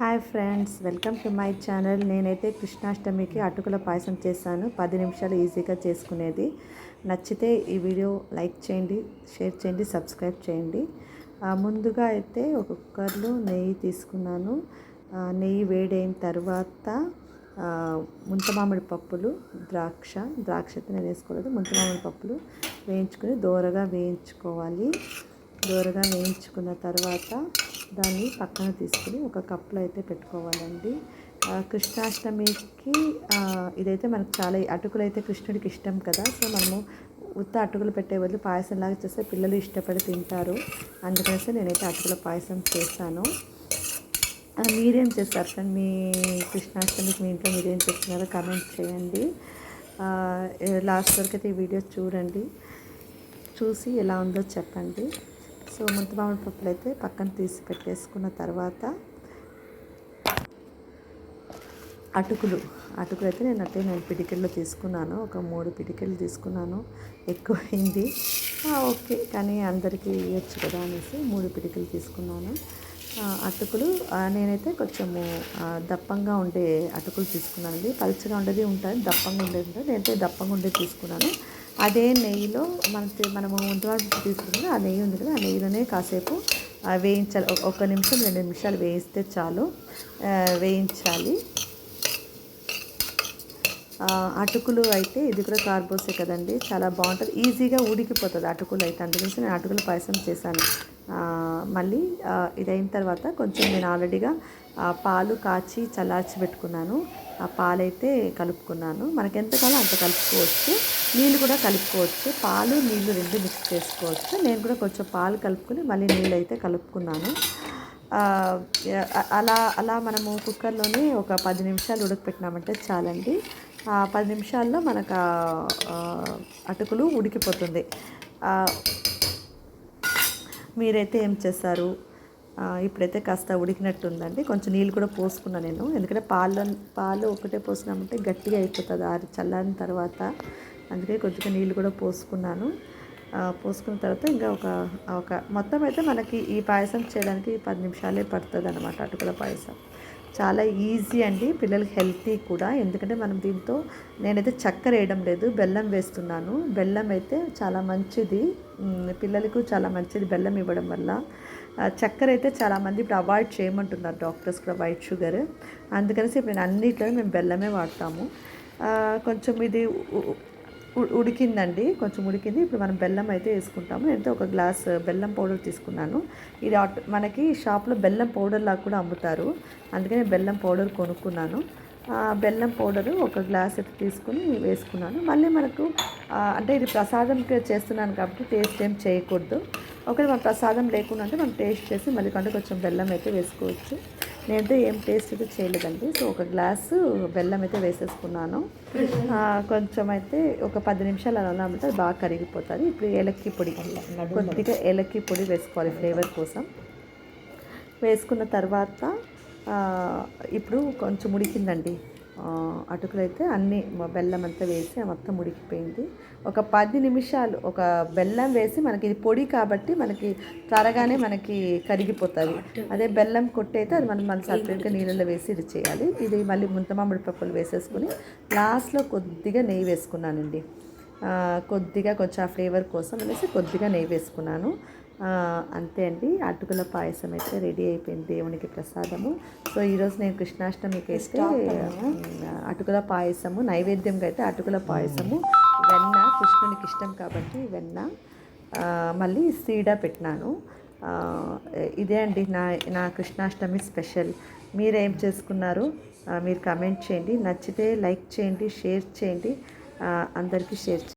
Hi friends welcome to my channel. నేనైతే కృష్ణాష్టమికి అటుకుల పాయసం చేశాను. పది నిమిషాలు ఈజీగా చేసుకునేది. నచ్చితే ఈ వీడియో లైక్ చేయండి షేర్ చేయండి సబ్స్క్రైబ్ చేయండి. ముందుగా అయితే ఒక కుక్కర్లో నెయ్యి తీసుకున్నాను. నెయ్యి వేడైన తర్వాత ముంతమామిడి పప్పులు ద్రాక్ష ద్రాక్ష అయితే నేను వేసుకోలేదు ముంత మామిడి పప్పులు వేయించుకొని దోరగా వేయించుకోవాలి. దోరగా వేయించుకున్న తర్వాత దాన్ని పక్కన తీసుకుని ఒక కప్పులో అయితే పెట్టుకోవాలండి. కృష్ణాష్టమికి ఇదైతే మనకు చాలా అటుకులు అయితే కృష్ణుడికి ఇష్టం కదా. సో మనము ఉత్త అటుకులు పెట్టే బదులు పాయసంలాగా చేస్తే పిల్లలు ఇష్టపడి తింటారు. అందుకనేసి నేనైతే అటుకుల పాయసం చేస్తాను. మీరేం చేస్తారు ఫ్రెండ్ మీ కృష్ణాష్టమికి మీ ఇంట్లో మీరేం చేస్తున్నారో కమెంట్ చేయండి. లాస్ట్ వరకు అయితే ఈ వీడియో చూడండి. చూసి ఎలా ఉందో చెప్పండి. సో ముంత మామిడి పప్పులు అయితే పక్కన తీసి పెట్టేసుకున్న తర్వాత అటుకులు. అటుకులు అయితే నేను అట్టే నేను పిడికెళ్ళు తీసుకున్నాను. ఒక మూడు పిడికెళ్ళు తీసుకున్నాను. ఎక్కువైంది. ఓకే. కానీ అందరికీ ఇవ్వచ్చు కదా అనేసి మూడు పిడికెలు తీసుకున్నాను. అటుకులు నేనైతే కొంచెము దప్పంగా ఉండే అటుకులు తీసుకున్నానండి. పలుచగా ఉండేది ఉంటుంది దప్పంగా ఉండేది ఉంటుంది. నేనైతే దప్పంగా ఉండేది తీసుకున్నాను. అదే నెయ్యిలో మన మనము ముందుగా తీసుకుంటే ఆ నెయ్యి ఉంది కదా ఆ నెయ్యిలోనే కాసేపు వేయించాలి. ఒక నిమిషం రెండు నిమిషాలు వేయిస్తే చాలు. వేయించాలి. అటుకులు అయితే ఇది కూడా కార్బోసే కదండి. చాలా బాగుంటుంది. ఈజీగా ఉడికిపోతుంది అటుకులు అయితే. అందుకని నేను అటుకులు పాయసం చేశాను. మళ్ళీ ఇదైన తర్వాత కొంచెం నేను ఆల్రెడీగా పాలు కాచి చల్లార్చి పెట్టుకున్నాను. ఆ పాలైతే కలుపుకున్నాను. మనకి ఎంత అంత కలుపుకోవచ్చు. నీళ్ళు కూడా కలుపుకోవచ్చు. పాలు నీళ్ళు రెండు మిక్స్ చేసుకోవచ్చు. నేను కూడా కొంచెం పాలు కలుపుకొని మళ్ళీ నీళ్ళు అయితే కలుపుకున్నాను. అలా అలా మనము కుక్కర్లోనే ఒక పది నిమిషాలు ఉడకపెట్టినామంటే చాలండి. ఆ పది నిమిషాల్లో మనకు అటుకులు ఉడికిపోతుంది. మీరైతే ఏం చేస్తారు? ఇప్పుడైతే కాస్త ఉడికినట్టుందండి. కొంచెం నీళ్ళు కూడా పోసుకున్నాను నేను. ఎందుకంటే పాలు పాలు ఒకటే పోసినామంటే గట్టిగా అయిపోతుంది. ఆరు చల్లారిన తర్వాత అందుకే కొద్దిగా నీళ్ళు కూడా పోసుకున్నాను. పోసుకున్న తర్వాత ఇంకా ఒక ఒక మొత్తం అయితే మనకి ఈ పాయసం చేయడానికి పది నిమిషాలే పడుతుంది అనమాట అటుకుల పాయసం. చాలా ఈజీ అండి పిల్లలకి హెల్తీ కూడా. ఎందుకంటే మనం దీంతో నేనైతే చక్కెర వేయడం లేదు బెల్లం వేస్తున్నాను. బెల్లం అయితే చాలా మంచిది. పిల్లలకు చాలా మంచిది బెల్లం ఇవ్వడం వల్ల. చక్కెర అయితే చాలామంది ఇప్పుడు అవాయిడ్ చేయమంటున్నారు డాక్టర్స్ కూడా వైట్ షుగర్. అందుకనేసి ఇప్పుడు నేను అన్నిట్లో మేము బెల్లమే వాడతాము. కొంచెం ఇది ఉడికిందండి. కొంచెం ఉడికింది. ఇప్పుడు మనం బెల్లం అయితే వేసుకుంటాము. నేనైతే ఒక గ్లాస్ బెల్లం పౌడర్ తీసుకున్నాను. ఇది మనకి షాప్లో బెల్లం పౌడర్ లాగా కూడా అమ్ముతారు. అందుకని బెల్లం పౌడర్ కొనుక్కున్నాను. బెల్లం పౌడరు ఒక గ్లాస్ అయితే తీసుకుని వేసుకున్నాను. మళ్ళీ మనకు అంటే ఇది ప్రసాదం చేస్తున్నాను కాబట్టి టేస్ట్ ఏం చేయకూడదు. ఒకవేళ మన ప్రసాదం లేకుండా అంటే మనం టేస్ట్ చేసి మళ్ళీ కంటే కొంచెం బెల్లం అయితే వేసుకోవచ్చు. నేనైతే ఏం టేస్ట్ అయితే చేయలేదండి. సో ఒక గ్లాసు బెల్లం అయితే వేసేసుకున్నాను. కొంచెం అయితే ఒక పది నిమిషాలు అలా ఉంటే బాగా కరిగిపోతుంది. ఇప్పుడు ఏలక్కి పొడి కొద్దిగా ఏలక్కి పొడి వేసుకోవాలి ఫ్లేవర్ కోసం. వేసుకున్న తర్వాత ఇప్పుడు కొంచెం ఉడికిందండి. అటుకులైతే అన్నీ బెల్లం అంతా వేసి మొత్తం ఉడికిపోయింది ఒక పది నిమిషాలు ఒక బెల్లం వేసి మనకి ఇది పొడి కాబట్టి మనకి త్వరగానే మనకి కరిగిపోతుంది. అదే బెల్లం కొట్టయితే అది మనం మన సపరేట్గా నీళ్ళలో వేసి ఇది చేయాలి. ఇది మళ్ళీ ముంతమామిడి పప్పులు వేసేసుకుని లాస్ట్లో కొద్దిగా నెయ్యి వేసుకున్నానండి. కొద్దిగా కొంచెం ఆ ఫ్లేవర్ కోసం అనేసి కొద్దిగా నెయ్యి వేసుకున్నాను. అంతే అండి. అటుకుల పాయసం అయితే రెడీ అయిపోయింది దేవునికి ప్రసాదము. సో ఈరోజు నేను కృష్ణాష్టమికి అయితే అటుకుల పాయసము నైవేద్యంగా అయితే అటుకుల పాయసము వెన్న కృష్ణునికి ఇష్టం కాబట్టి వెన్న మళ్ళీ సీడా పెట్టినాను. ఇదే అండి నా నా కృష్ణాష్టమి స్పెషల్. మీరేం చేసుకున్నారు? మీరు కమెంట్ చేయండి. నచ్చితే లైక్ చేయండి షేర్ చేయండి. అందరికీ షేర్